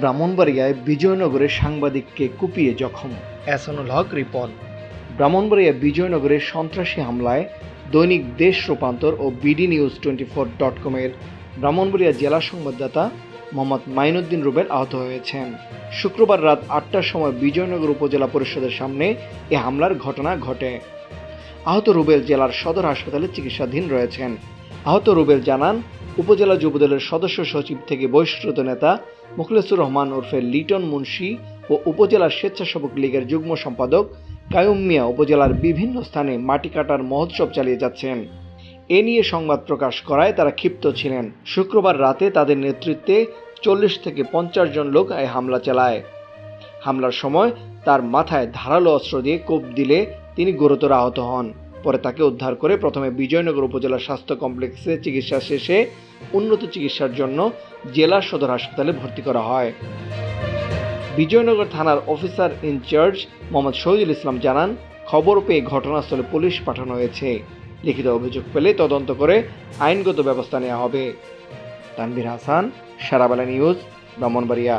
ব্রাহ্মণবাড়িয়ায় বিজয়নগরের সাংবাদিককে কুপিয়ে জখম। এসানুল হক রিপন। ব্রাহ্মণবাড়িয়া বিজয়নগরের সন্ত্রাসী হামলায় দৈনিক দেশ রূপান্তর ও BD news twenty four dot কমের ব্রাহ্মণবাড়িয়া জেলা সংবাদদাতা মোহাম্মদ মাইনুদ্দিন রুবেল আহত হয়েছেন। শুক্রবার রাত আটটার সময় বিজয়নগর উপজেলা পরিষদের সামনে এ হামলার ঘটনা ঘটে। আহত রুবেল জেলার সদর হাসপাতালে চিকিৎসাধীন রয়েছেন। আহত রুবেল জানান উপজেলা যুবদলের সদস্য সচিব থেকে বহিষ্কৃত নেতা মুখলেসুর রহমান ওরফে লিটন মুন্সি ও উপজেলার স্বেচ্ছাসেবক লীগের যুগ্ম সম্পাদক কায়ুম মিয়া উপজেলার বিভিন্ন স্থানে মাটি কাটার মহোৎসব চালিয়ে যাচ্ছেন। এ নিয়ে সংবাদ প্রকাশ করায় তারা ক্ষিপ্ত ছিলেন। শুক্রবার রাতে তাদের নেতৃত্বে চল্লিশ থেকে পঞ্চাশ জন লোক এই হামলা চালায়। হামলার সময় তার মাথায় ধারালো অস্ত্র দিয়ে কোপ দিলে তিনি গুরুতর আহত হন। পরে তাকে উদ্ধার করে প্রথমে বিজয়নগর উপজেলা স্বাস্থ্য কমপ্লেক্সে চিকিৎসা শেষে উন্নত চিকিৎসার জন্য জেলা সদর হাসপাতালে ভর্তি করা হয়। বিজয়নগর থানার officer in charge Mohammad Shahidul Islam জানান, খবর পেয়ে ঘটনাস্থলে পুলিশ পাঠানো হয়েছে। লিখিত অভিযোগ পেলে তদন্ত করে আইনগত ব্যবস্থা নেওয়া হবে। তানভীর হাসান, সারাবেলা নিউজ, ব্রাহ্মণবাড়িয়া।